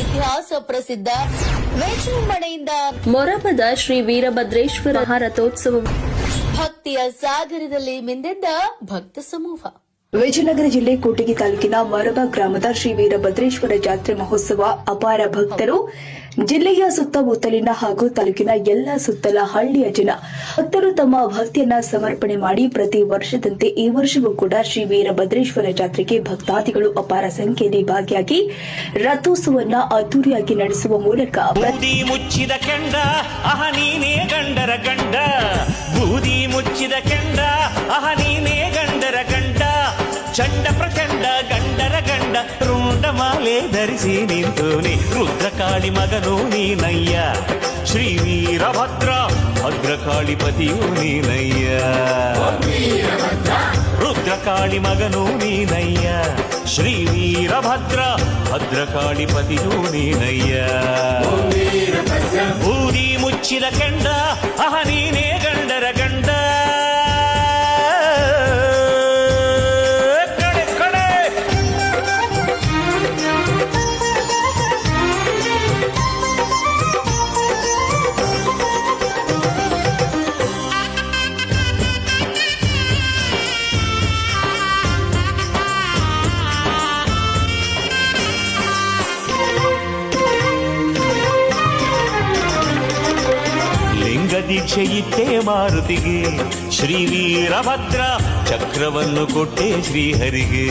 ಇತಿಹಾಸ ಪ್ರಸಿದ್ಧ ವಿಜೃಂಭಣೆಯಿಂದ ಮೊರಬದ ಶ್ರೀ ವೀರಭದ್ರೇಶ್ವರ ರಥೋತ್ಸವ ಭಕ್ತಿಯ ಸಾಗರದಲ್ಲಿ ಮಿಂದೆದ್ದ ಭಕ್ತ ಸಮೂಹ. ವಿಜಯನಗರ ಜಿಲ್ಲೆ ಕೂಟಗಿ ತಾಲೂಕಿನ ಮರಬ ಗ್ರಾಮದ ಶ್ರೀ ವೀರಭದ್ರೇಶ್ವರ ಜಾತ್ರೆ ಮಹೋತ್ಸವ ಅಪಾರ ಭಕ್ತರು. ಜಿಲ್ಲೆಯ ಸುತ್ತಮುತ್ತಲಿನ ಹಾಗೂ ತಾಲೂಕಿನ ಎಲ್ಲ ಸುತ್ತಲ ಹಳ್ಳಿಯ ಜನ ಭಕ್ತರು ತಮ್ಮ ಭಕ್ತಿಯನ್ನ ಸಮರ್ಪಣೆ ಮಾಡಿ ಪ್ರತಿ ವರ್ಷದಂತೆ ಈ ವರ್ಷವೂ ಕೂಡ ಶ್ರೀ ವೀರಭದ್ರೇಶ್ವರ ಜಾತ್ರೆಗೆ ಭಕ್ತಾದಿಗಳು ಅಪಾರ ಸಂಖ್ಯೆಯಲ್ಲಿ ಭಾಗಿಯಾಗಿ ರಥೋತ್ಸವನ್ನ ಅದ್ದೂರಿಯಾಗಿ ನಡೆಸುವ ಮೂಲಕ ಮುಚ್ಚಿದ ಕೆಂಡ, ಅಹ ನೀನೇ ಗಂಡರ ಗಂಡ. ಬೂದಿ ಮುಚ್ಚಿದ ಕೆಂಡ, ಅಹ ನೀನೇ ಗಂಡರ ಗಂಡ. ಚಂಡ ಪ್ರಚಂಡ, ಗಂಡರ ಗಂಡ. ರುಂಡ ಮಾಲೆ ಧರಿಸಿ ನಿಂತೋನೆ, ರುದ್ರಕಾಳಿ ಮಗನು ನೀನಯ್ಯ. ಶ್ರೀ ವೀರಭದ್ರ ಭದ್ರಕಾಳಿ ಪತಿಯು ನೀನಯ್ಯ ರುದ್ರಕಾಳಿ ಮಗನು ನೀನಯ್ಯ ಶ್ರೀ ವೀರಭದ್ರ ಭದ್ರಕಾಳಿ ಪತಿಯು ನೀನಯ್ಯ ಬೂದಿ ಲಿಂಗ ದೀಕ್ಷೆ ಇಟ್ಟೆ ಮಾರುತಿಗೆ ಶ್ರೀ ವೀರಭದ್ರ ಚಕ್ರವನ್ನು ಕೊಟ್ಟೆ ಶ್ರೀಹರಿಗೆ